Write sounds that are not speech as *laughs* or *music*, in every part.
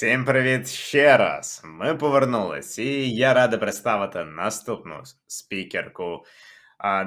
Всім привіт ще раз. Ми повернулись, і я радий представити наступну спікерку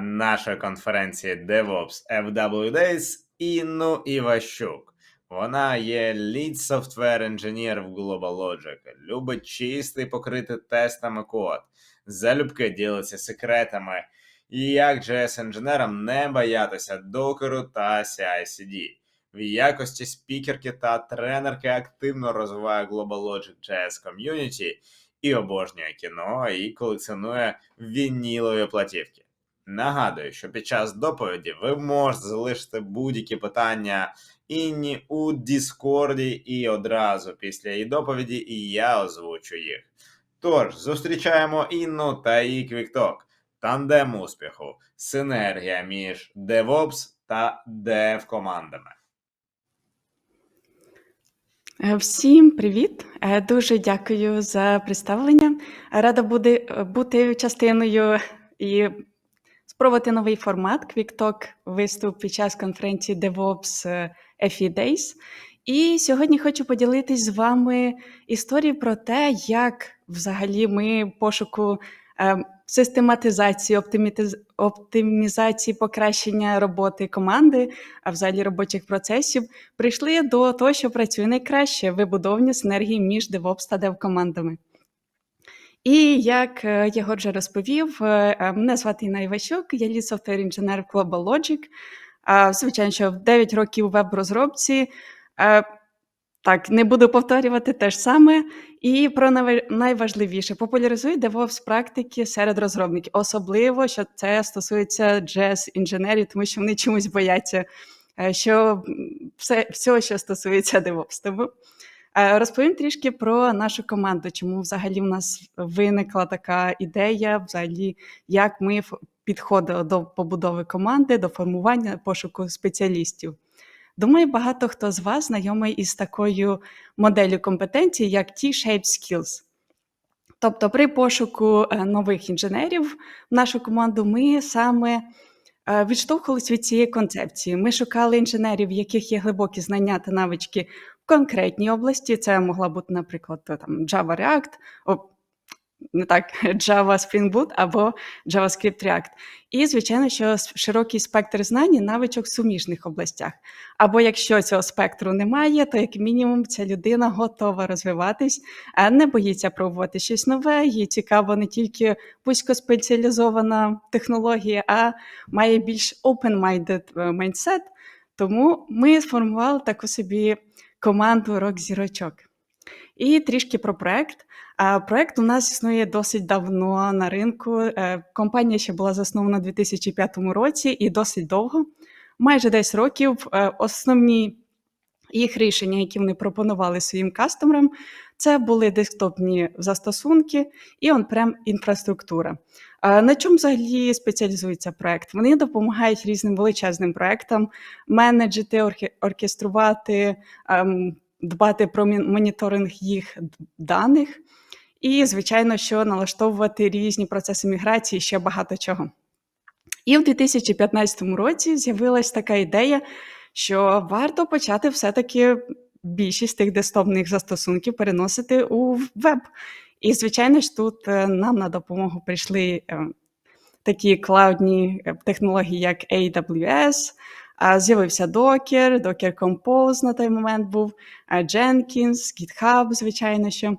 нашої конференції DevOps FW Days Інну Іващук. Вона є лід софтвер інженер в GlobalLogic, любить чистий покрити тестами код, залюбки ділиться секретами, і як js інженерам не боятися докеру та CI-CD. В якості спікерки та тренерки активно розвиває GlobalLogic JS ком'юніті і обожнює кіно і колекціонує вінілові платівки. Нагадую, що під час доповіді ви можете залишити будь-які питання Інні у Діскорді і одразу після її доповіді і я озвучу їх. Тож, зустрічаємо Інну та її квікток, тандем успіху, синергія між DevOps та Dev командами. Е, Всім привіт! Е, Дуже дякую за представлення. Рада буде е, бути частиною і спробувати новий формат Quick Talk виступ під час конференції DevOps FE Days. І сьогодні хочу поділитись з вами історією про те, як взагалі ми пошуку е, систематизації, оптимітиз- оптимізації, покращення роботи команди, а взагалі робочих процесів прийшли до того, що працює найкраще вибудовні синергії між DevOps та Dev-командами. І як е, Єгор вже розповів, е, е, мене звати Інна Іващук, я лід софтвер інженер в GlobalLogic. А, Звичайно, що в 9 років веб-розробці. Так, не буду повторювати те ж саме. І про найва- найважливіше популяризує DevOps практики серед розробників, особливо що це стосується jazz інженерів, тому що вони чомусь бояться, е, що м, все, що стосується DevOps. Тому е, розповім трішки про нашу команду, чому взагалі в нас виникла така ідея, взагалі, як ми підходили до побудови команди, до формування пошуку спеціалістів. Думаю, багато хто з вас знайомий із такою моделлю компетенцій, як T-shaped skills. Тобто, при пошуку е, нових інженерів в нашу команду ми саме е, відштовхувались від цієї концепції. Ми шукали інженерів, в яких є глибокі знання та навички в конкретній області. Це могла бути, наприклад, там Java React, не так, Java Spring Boot або JavaScript React. І, звичайно, що широкий спектр знань і навичок в суміжних областях. Або якщо цього спектру немає, то як мінімум ця людина готова розвиватись, не боїться пробувати щось нове. Їй цікаво не тільки вузькоспеціалізована технологія, а має більш open-minded е, mindset. Тому ми сформували таку собі команду рок-зірочок. І трішки про проект. Проект у нас існує досить давно на ринку. Е, Компанія ще була заснована у 2005 році і досить довго, майже 10 років. Е, Основні їх рішення, які вони пропонували своїм кастомерам, це були десктопні застосунки і on-prem інфраструктура. Е, На чому взагалі спеціалізується проект? Вони допомагають різним величезним проектам менеджити, орке- оркеструвати, ем, дбати про моніторинг їх даних, і, звичайно, що налаштовувати різні процеси міграції, ще багато чого. І в 2015 році з'явилась така ідея, що варто почати все-таки більшість тих десктопних застосунків переносити у веб. І, звичайно ж, тут е, нам на допомогу прийшли е, такі клаудні е, технології, як AWS, з'явився Docker, Docker Compose на той момент був, Jenkins, GitHub, звичайно що.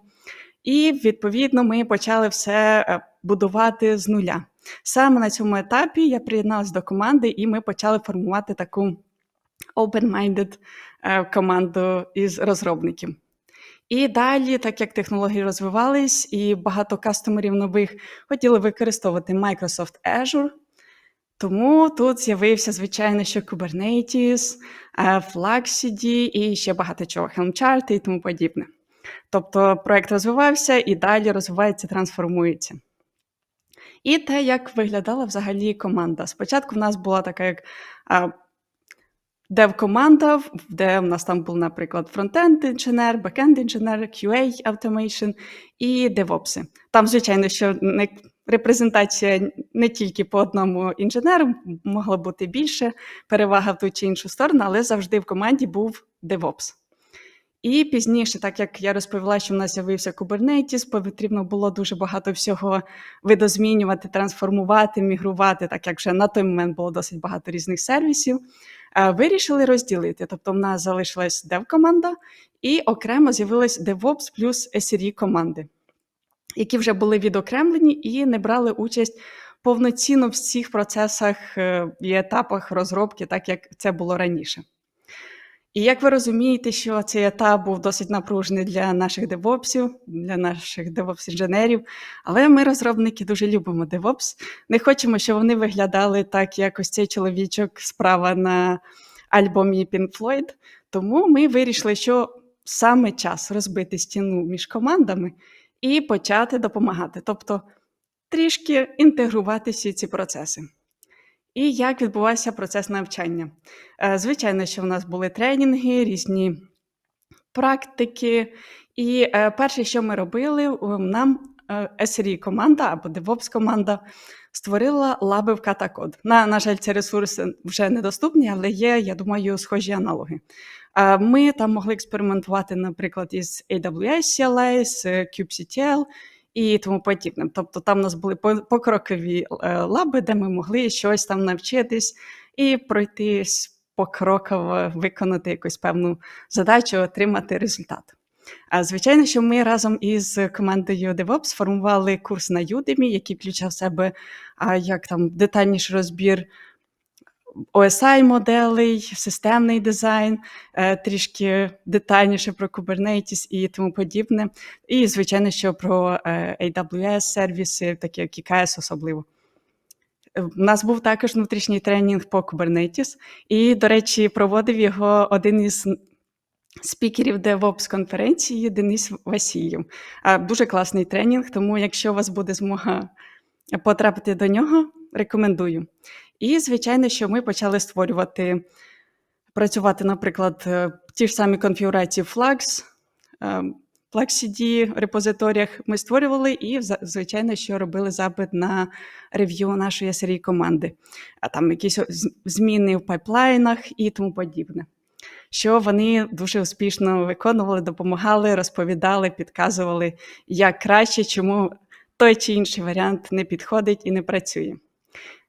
І відповідно ми почали все е, будувати з нуля. Саме на цьому етапі я приєдналася до команди, і ми почали формувати таку open-minded е, команду із розробників. І далі, так як технології розвивались, і багато кастомерів нових хотіли використовувати Microsoft Azure, тому тут з'явився, звичайно, що Kubernetes, е, і ще багато чого, Helm-чарти і тому подібне. Тобто проект розвивався і далі розвивається, трансформується. І те, як виглядала взагалі команда. Спочатку в нас була така як дев-команда, де в нас там був, наприклад, фронтенд інженер, бекенд інженер, QA Automation і DevOps. Там, звичайно, що не репрезентація не тільки по одному інженеру, могла бути більше, перевага в ту чи іншу сторону, але завжди в команді був DevOps. І пізніше, так як я розповіла, що в нас з'явився Kubernetes, потрібно було дуже багато всього видозмінювати, трансформувати, мігрувати, так як вже на той момент було досить багато різних сервісів. е, Вирішили розділити. Тобто, в нас залишилась dev-команда, і окремо з'явилась DevOps плюс SRE команди, які вже були відокремлені і не брали участь повноцінно в всіх процесах е, і етапах розробки, так як це було раніше. І як ви розумієте, що цей етап був досить напружений для наших девопсів, для наших девопс-інженерів, але ми, розробники, дуже любимо девопс. Не хочемо, щоб вони виглядали так, як ось цей чоловічок справа на альбомі Pink Floyd. Тому ми вирішили, що саме час розбити стіну між командами і почати допомагати. Тобто трішки інтегрувати всі ці процеси. І як відбувався процес навчання? Е, Звичайно, що в нас були тренінги, різні практики. І е, перше, що ми робили, нам е, SRE команда або DevOps команда створила лаби в катакод. На, на жаль, ці ресурси вже недоступні, але є, я думаю, схожі аналоги. Ми там могли експериментувати, наприклад, із AWS CLI, з kubectl і тому подібним. Тобто там у нас були по- покрокові е, лаби, де ми могли щось там навчитись і пройтись покроково, виконати якусь певну задачу, отримати результат. А звичайно, що ми разом із командою DevOps сформували курс на Udemy, який включав в себе як там детальніший розбір OSI моделей, системний дизайн, е, трішки детальніше про Kubernetes і тому подібне. І, звичайно, що про е, AWS сервіси, такі як EKS особливо. Е, У нас був також внутрішній тренінг по Kubernetes, і, до речі, проводив його один із спікерів DevOps конференції Денис Васіїв. Дуже класний тренінг, тому якщо у вас буде змога потрапити до нього, рекомендую. І, звичайно, що ми почали створювати, працювати, наприклад, е, ті ж самі конфігурації Flux, е, Flux CD репозиторіях ми створювали і, звичайно, що робили запит на рев'ю нашої SRE команди, а там якісь зміни в пайплайнах і тому подібне. Що вони дуже успішно виконували, допомагали, розповідали, підказували, як краще, чому той чи інший варіант не підходить і не працює.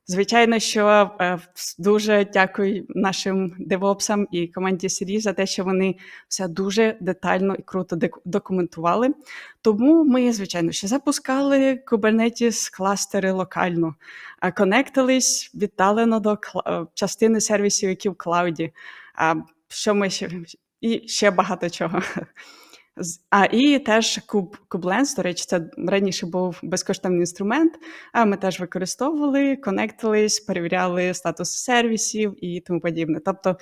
Звичайно, що е, дуже дякую нашим девопсам і команді Сірі за те, що вони все дуже детально і круто документували. Тому ми, звичайно, ще запускали Kubernetes кластери локально, а конектились віддалено до е, частини сервісів, які в клауді. А що ми ще і ще багато чого. А і теж Kub, Kublens, до речі, це раніше був безкоштовний інструмент. А ми теж використовували, конектились, перевіряли статус сервісів і тому подібне. Тобто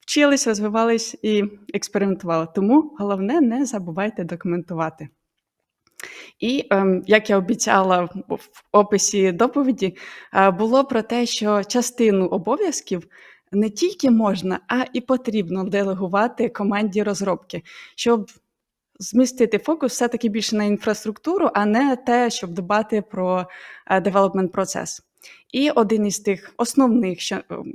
вчились, розвивались і експериментували. Тому головне не забувайте документувати. І ем, як я обіцяла в описі доповіді, е, було про те, що частину обов'язків не тільки можна, а і потрібно делегувати команді розробки, щоб змістити фокус все-таки більше на інфраструктуру, а не те, щоб дбати про девелопмент процес. І один із тих основних що, ем,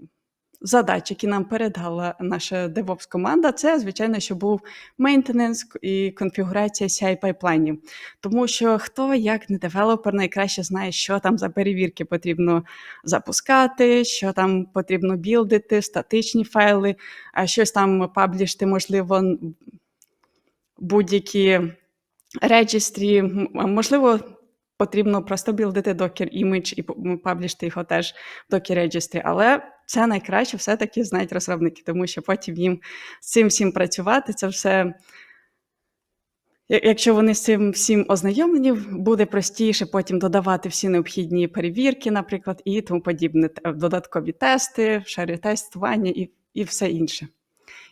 задач, які нам передала наша DevOps команда, це, звичайно, що був мейнтененс і конфігурація ci пайплайнів. Тому що хто, як не девелопер, найкраще знає, що там за перевірки потрібно запускати, що там потрібно білдити, статичні файли, а щось там паблішти, можливо, будь-які реєстрі. Можливо, потрібно просто білдити Docker image і паблішти його теж в Docker Registry, але це найкраще все-таки знають розробники, тому що потім їм з цим всім працювати, це все. Якщо вони з цим всім ознайомлені, буде простіше потім додавати всі необхідні перевірки, наприклад, і тому подібне, додаткові тести, шари тестування і, і все інше.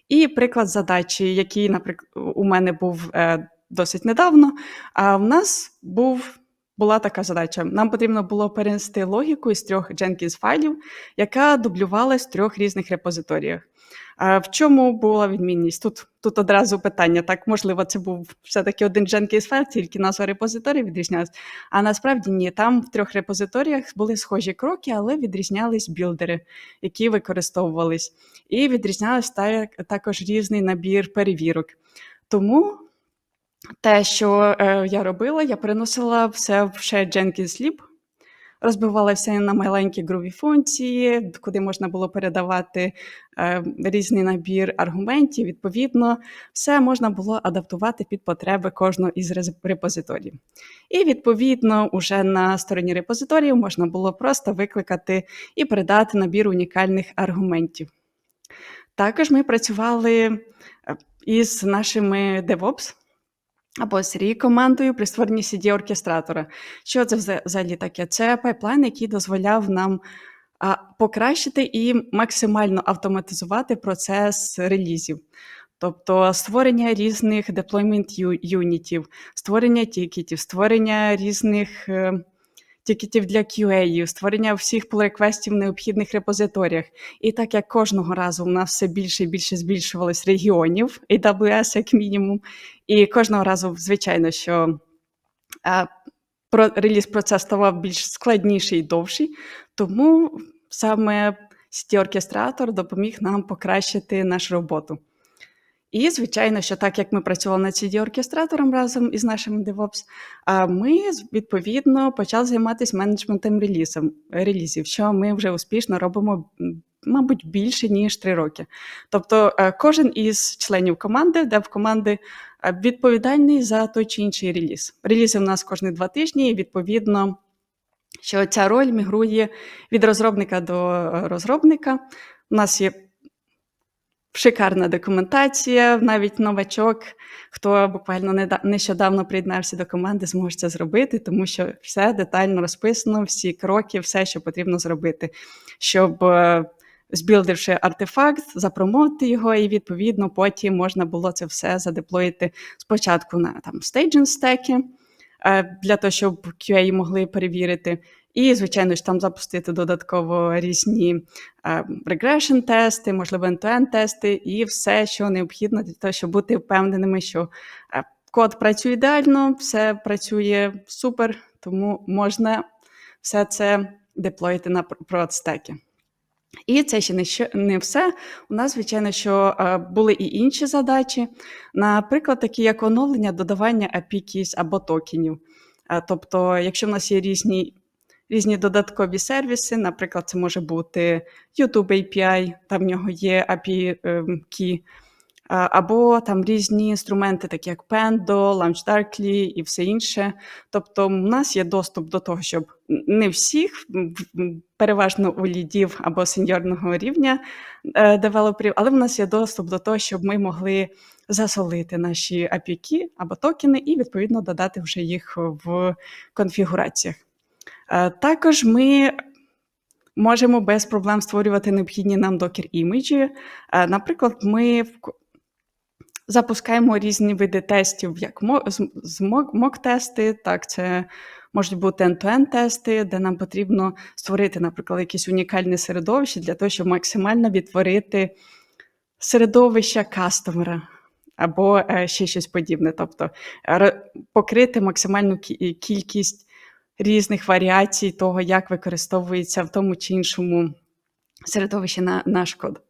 І приклад задачі, який, наприклад, у мене був е, досить недавно. А в нас був, була така задача: нам потрібно було перенести логіку із трьох Jenkins файлів, яка дублювалась в трьох різних репозиторіях. А в чому була відмінність? Тут, тут одразу питання. Так, можливо, це був все-таки один Jenkins файл, тільки назва репозиторії відрізнялась. А насправді ні, там в трьох репозиторіях були схожі кроки, але відрізнялись білдери, які використовувались і відрізнялась та- також різний набір перевірок. Тому те, що е, я робила, я переносила все в ще Jenkins Leap, розбивала все на маленькі ґруві функції, куди можна було передавати е, різний набір аргументів. Відповідно, все можна було адаптувати під потреби кожного із репозиторіїв. І відповідно, уже на стороні репозиторію можна було просто викликати і передати набір унікальних аргументів. Також ми працювали е, із нашими DevOps або SRE командою при створенні CD-оркестратора. Що це вза- взагалі таке? Це пайплайн, який дозволяв нам а, покращити і максимально автоматизувати процес релізів. Тобто створення різних deployment юнітів, створення тікетів, створення різних е, тікетів для QA, створення всіх pull-реквестів в необхідних репозиторіях. І так як кожного разу у нас все більше і більше збільшувалось регіонів, AWS як мінімум, і кожного разу, звичайно, що про, реліз процес ставав більш складніший і довший, тому саме CT-оркестратор допоміг нам покращити нашу роботу. І, звичайно, що так як ми працювали над CD-оркестратором разом із нашим DevOps, ми відповідно почали займатися менеджментом релізом, релізів, що ми вже успішно робимо, мабуть, більше ніж три роки. Тобто, е, кожен із членів команди, дев-команди, е, відповідальний за той чи інший реліз. Релізи в нас кожні два тижні, і відповідно, що ця роль мігрує від розробника до розробника. У нас є шикарна документація, навіть новачок, хто буквально нещодавно приєднався до команди, зможе це зробити, тому що все детально розписано, всі кроки, все, що потрібно зробити, щоб е, збілдивши артефакт, запромовити його, і відповідно потім можна було це все задеплоїти спочатку на там staging стеки, е, для того, щоб QA могли перевірити. І, звичайно ж, там запустити додатково різні регрешн тести, можливо, end-to-end тести і все, що необхідно для того, щоб бути впевненими, що е, код працює ідеально, все працює супер, тому можна все це деплоїти на продстеки. І це ще не, що, не все. У нас, звичайно, що е, були і інші задачі, наприклад, такі як оновлення, додавання API keys або токенів. Е, Тобто, якщо в нас є різні, різні додаткові сервіси, наприклад, це може бути YouTube API, там в нього є API ем, key, або там різні інструменти, такі як Pendo, LaunchDarkly і все інше. Тобто, у нас є доступ до того, щоб не всіх, переважно у лідів або сеньорного рівня е, девелоперів, але в нас є доступ до того, щоб ми могли засолити наші API або токени і відповідно додати вже їх в конфігураціях. Е, Також ми можемо без проблем створювати необхідні нам докер іміджі. Е, Наприклад, ми запускаємо різні види тестів, як мок-тести, так, це можуть бути end-to-end тести, де нам потрібно створити, наприклад, якесь унікальне середовище для того, щоб максимально відтворити середовище кастомера або е, ще щось подібне. Тобто покрити максимальну кількість різних варіацій того, як використовується в тому чи іншому середовищі на, наш код.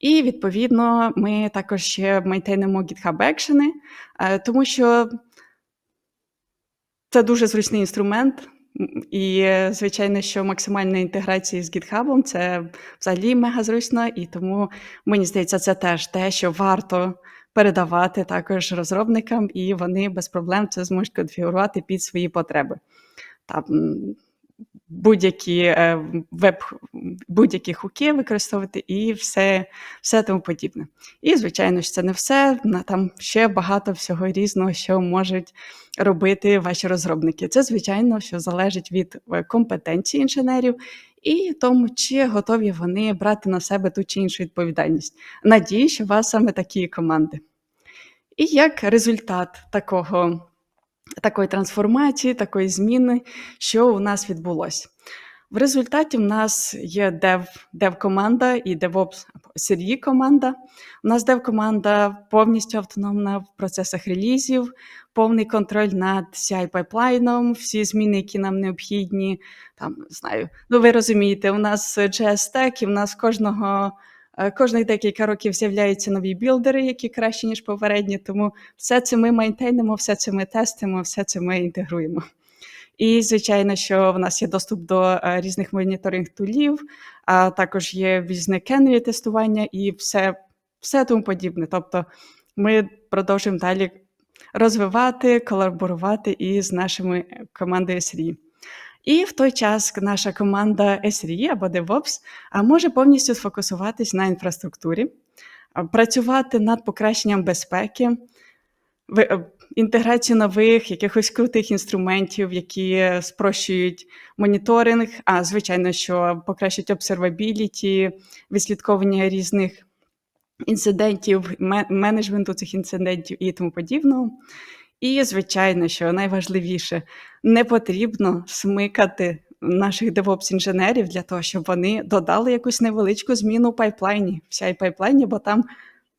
І відповідно ми також ще мейнтейнимо GitHub Action, е, тому що це дуже зручний інструмент. І, звичайно, що максимальна інтеграція з GitHub це взагалі мега зручно, і тому мені здається, це теж те, що варто передавати також розробникам, і вони без проблем це зможуть конфігурувати під свої потреби. Там будь-які е, веб, будь-які хуки використовувати і все, все тому подібне. І, звичайно ж, це не все. Там ще багато всього різного, що можуть робити ваші розробники. Це, звичайно, що залежить від е, компетенції інженерів і тому, чи готові вони брати на себе ту чи іншу відповідальність. Надію, що у вас саме такі команди. І як результат такого, такої трансформації, такої зміни, що у нас відбулося? В результаті в нас є dev, dev команда і DevOps CRE команда. У нас dev команда повністю автономна в процесах релізів, повний контроль над ci пайплайном, всі зміни, які нам необхідні. Там знаю, ну ви розумієте, у нас JS Stack, і в нас кожного Кожних декілька років з'являються нові білдери, які кращі, ніж попередні. Тому все це ми мейнтейнимо, все це ми тестимо, все це ми інтегруємо. І, звичайно, що в нас є доступ до е, різних моніторинг-тулів, а також є різне кенрі тестування і все, все тому подібне. Тобто ми продовжуємо далі розвивати, колаборувати із нашими командою SRE. І в той час наша команда SRE або DevOps може повністю сфокусуватись на інфраструктурі, працювати над покращенням безпеки, е, інтеграцію нових якихось крутих інструментів, які спрощують моніторинг, а звичайно, що покращують обсервабіліті, відслідковування різних інцидентів, ме- менеджменту цих інцидентів і тому подібного. І, звичайно, що найважливіше, не потрібно смикати наших DevOps-інженерів для того, щоб вони додали якусь невеличку зміну у пайплайні, в CI пайплайні, бо там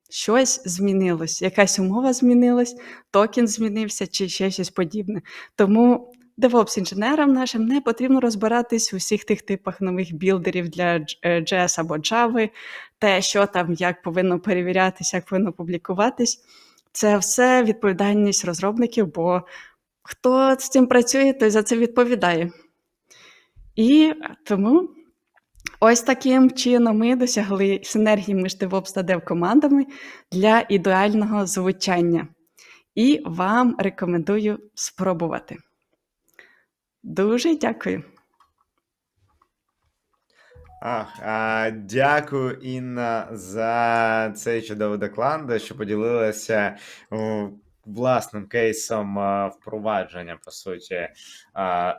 щось змінилось, якась умова змінилась, токен змінився чи ще щось подібне. Тому DevOps-інженерам нашим не потрібно розбиратись у всіх тих типах нових білдерів для Dж- е, JS або Java, те, що там, як повинно перевірятися, як повинно публікуватись. Це все відповідальність розробників, бо хто з цим працює, той за це відповідає. І тому ось таким чином ми досягли синергії між DevOps та Dev командами для ідеального звучання. І вам рекомендую спробувати. Дуже дякую. Ах, а, дякую, Інна, за цей чудовий доклад, що поділилася власним кейсом впровадження, по суті,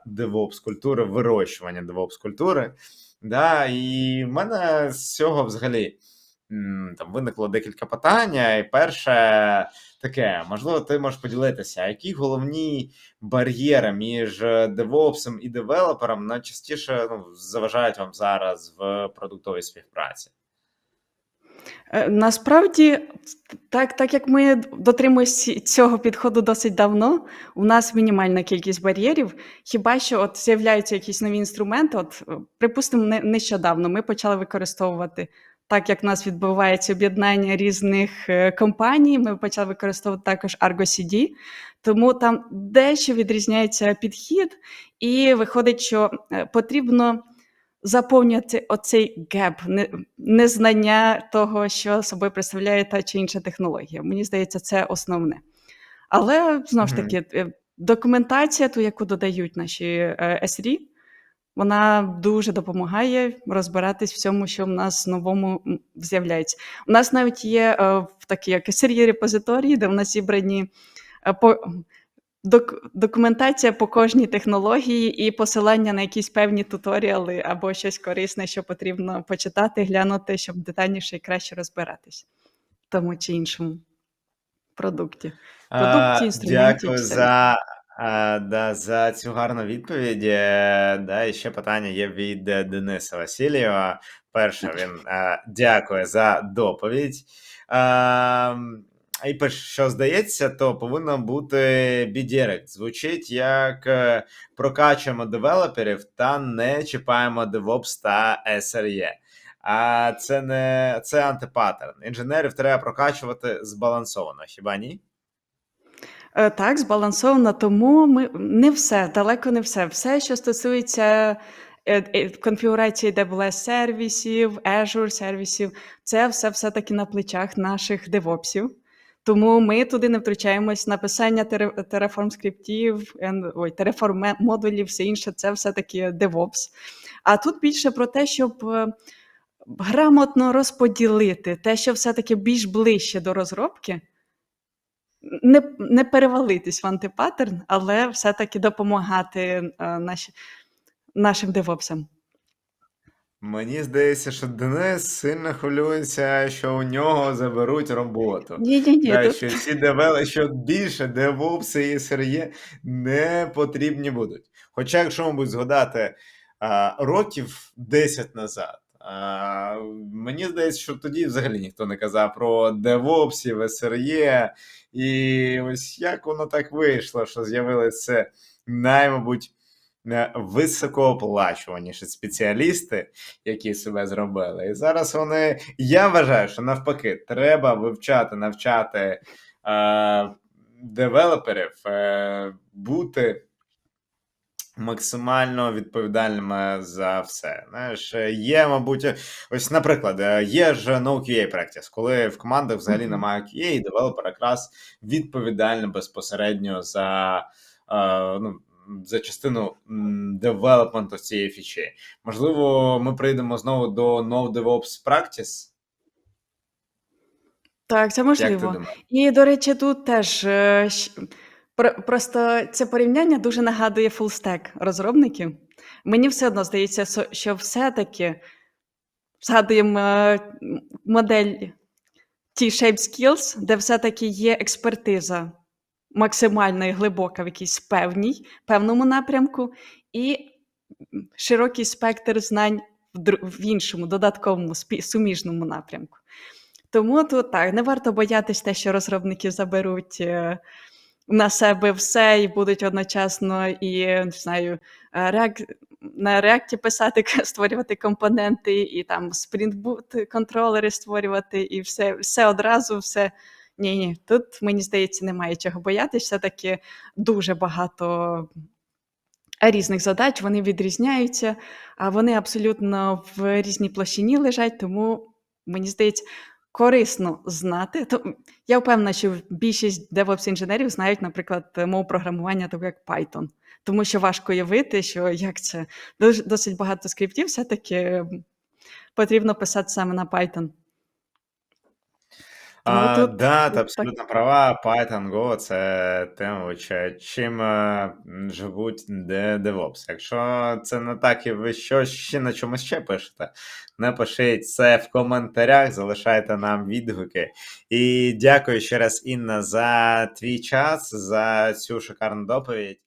девопс культури, вирощування девопс культури. Да, і в мене з цього взагалі там виникло декілька питань. І перше таке, можливо, ти можеш поділитися, які головні бар'єри між е, девопсом і девелопером найчастіше ну, заважають вам зараз в продуктовій співпраці? Е, Насправді, так, так як ми дотримуємося цього підходу досить давно, у нас мінімальна кількість бар'єрів. Хіба що от з'являються якісь нові інструменти? От, е, припустимо, не- нещодавно ми почали використовувати, так як в нас відбувається об'єднання різних е, компаній, ми почали використовувати також Argo CD, тому там дещо відрізняється підхід, і виходить, що е, потрібно заповнювати оцей геп, незнання того, що собою представляє та чи інша технологія. Мені здається, це основне. Але знову ж таки, е, документація, ту, яку додають наші SRE, вона дуже допомагає розбиратись в всьому, що в нас новому з'являється. У нас навіть є е, в такі як SRE репозиторії, де в нас зібрані е, по, док, документація по кожній технології і посилання на якісь певні туторіали або щось корисне, що потрібно почитати, глянути, щоб детальніше і краще розбиратись в тому чи іншому продукті. Продукті, А, Дякую за, а, да, за цю гарну відповідь. Е, Да, і ще питання є від е, Дениса Васильєва. Перше, він *laughs* е, дякує за доповідь. А, і перше, що здається, то повинно бути BDirect. Звучить як е, прокачуємо девелоперів та не чіпаємо DevOps та SRE. А це не це антипаттерн. Інженерів треба прокачувати збалансовано, хіба ні? Е, Так, збалансовано, тому ми не все, далеко не все. Все, що стосується е, е, конфігурації AWS сервісів, Azure сервісів, це все все-таки на плечах наших девопсів. Тому ми туди не втручаємось. Написання Terraform скриптів, ой, Terraform модулів, все інше, це все-таки DevOps. А тут більше про те, щоб грамотно розподілити те, що все-таки більш ближче до розробки, не, не перевалитись в антипаттерн, але все-таки допомагати е, наші, нашим девопсам. Мені здається, що Денис сильно хвилюється, що у нього заберуть роботу. Ні, ні, ні. Що ці девели, що більше девопси і SRE не потрібні будуть. Хоча, якщо, мабуть, згадати років 10 назад, мені здається, що тоді взагалі ніхто не казав про девопсів, SRE, і ось як воно так вийшло, що з'явилося це най, мабуть, е, високооплачуваніші спеціалісти, які себе зробили. І зараз вони. Я вважаю, що навпаки, треба вивчати, навчати е, девелоперів, е, бути максимально відповідальними за все. Знаєш, є, мабуть, ось, наприклад, є ж no QA practice, коли в командах взагалі немає QA, і девелопер якраз відповідальний безпосередньо за, е, ну, за частину девелопменту цієї фічі. Можливо, ми прийдемо знову до No DevOps Practice. Так, це можливо. І, до речі, тут теж е, про- просто це порівняння дуже нагадує фулстек розробників. Мені все одно здається, що все-таки згадуємо е, модель T-Shape Skills, де все-таки є експертиза максимально і глибока в якійсь певній, певному напрямку, і широкий спектр знань в, іншому, додатковому, суміжному напрямку. Тому тут так, не варто боятись те, що розробники заберуть е, на себе все і будуть одночасно і не знаю, е, React, на React писати, *laughs* створювати компоненти, і там Boot контролери створювати, і все, все одразу, все. Ні, ні, тут мені здається, немає чого боятися. Все-таки дуже багато різних задач, вони відрізняються, а вони абсолютно в різній площині лежать, тому мені здається, корисно знати. То, я впевнена, що більшість DevOps інженерів знають, наприклад, мову програмування, таку як Python. Тому що важко уявити, що як це досить багато скриптів, все-таки потрібно писати саме на Python. Тому А, тут, да, ти абсолютно права. Python Go це те, мабуть, чим е, живуть де- DevOps. Якщо це не так, і ви що ще на чомусь ще пишете, напишіть це в коментарях, залишайте нам відгуки. І дякую ще раз, Інна, за твій час, за цю шикарну доповідь.